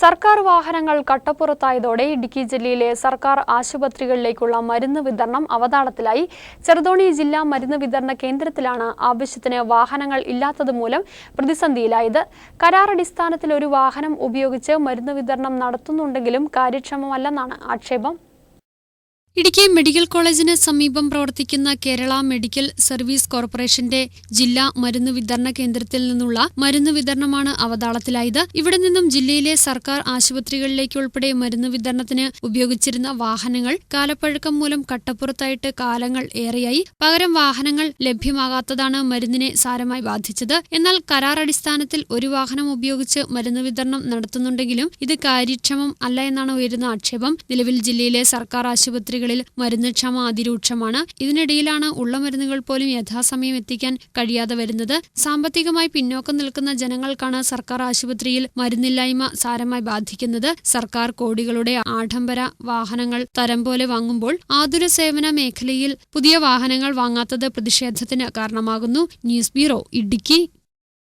സർക്കാർ വാഹനങ്ങൾ കട്ടപ്പുറത്തായതോടെ ഇടുക്കി ജില്ലയിലെ സർക്കാർ ആശുപത്രികളിലേക്കുള്ള മരുന്ന് വിതരണം അവതാളത്തിലായി. ചെറുതോണി ജില്ലാ മരുന്ന് വിതരണ കേന്ദ്രത്തിലാണ് ആവശ്യത്തിന് വാഹനങ്ങൾ ഇല്ലാത്തതുമൂലം പ്രതിസന്ധിയിലായത്. കരാറടിസ്ഥാനത്തിൽ ഒരു വാഹനം ഉപയോഗിച്ച് മരുന്ന് വിതരണം നടത്തുന്നുണ്ടെങ്കിലും കാര്യക്ഷമമല്ലെന്നാണ് ആക്ഷേപം. ഇടുക്കി മെഡിക്കൽ കോളേജിന് സമീപം പ്രവർത്തിക്കുന്ന കേരള മെഡിക്കൽ സർവീസ് കോർപ്പറേഷന്റെ ജില്ലാ മരുന്ന് വിതരണ കേന്ദ്രത്തിൽ നിന്നുള്ള മരുന്ന് വിതരണമാണ് അവതാളത്തിലായത്. ഇവിടെ നിന്നും ജില്ലയിലെ സർക്കാർ ആശുപത്രികളിലേക്ക് ഉൾപ്പെടെ മരുന്ന് വിതരണത്തിന് ഉപയോഗിച്ചിരുന്ന വാഹനങ്ങൾ കാലപ്പഴക്കം മൂലം കട്ടപ്പുറത്തായിട്ട് കാലങ്ങൾ ഏറെയായി. പകരം വാഹനങ്ങൾ ലഭ്യമാകാത്തതാണ് മരുന്നിനെ സാരമായി ബാധിച്ചത്. എന്നാൽ കരാർ അടിസ്ഥാനത്തിൽ ഒരു വാഹനം ഉപയോഗിച്ച് മരുന്ന് വിതരണം നടത്തുന്നുണ്ടെങ്കിലും ഇത് കാര്യക്ഷമം അല്ല എന്നാണ് ഉയരുന്ന ആക്ഷേപം. നിലവിൽ ജില്ലയിലെ സർക്കാർ ആശുപത്രികളിൽ മരുന്ന് ക്ഷമ അതിരൂക്ഷമാണ് ഇതിനിടയിലാണ് ഉള്ള മരുന്നുകൾ പോലും യഥാസമയം എത്തിക്കാൻ കഴിയാതെ വരുന്നത്. സാമ്പത്തികമായി പിന്നോക്കം നിൽക്കുന്ന ജനങ്ങൾക്കാണ് സർക്കാർ ആശുപത്രിയിൽ മരുന്നില്ലായ്മ സാരമായി ബാധിക്കുന്നത്. സർക്കാർ കോടികളുടെ ആഡംബര വാഹനങ്ങൾ തരം പോലെ വാങ്ങുമ്പോൾ ആതുര സേവന മേഖലയിൽ പുതിയ വാഹനങ്ങൾ വാങ്ങാത്തത് പ്രതിഷേധത്തിന് കാരണമാകുന്നു. News bureau Idukki.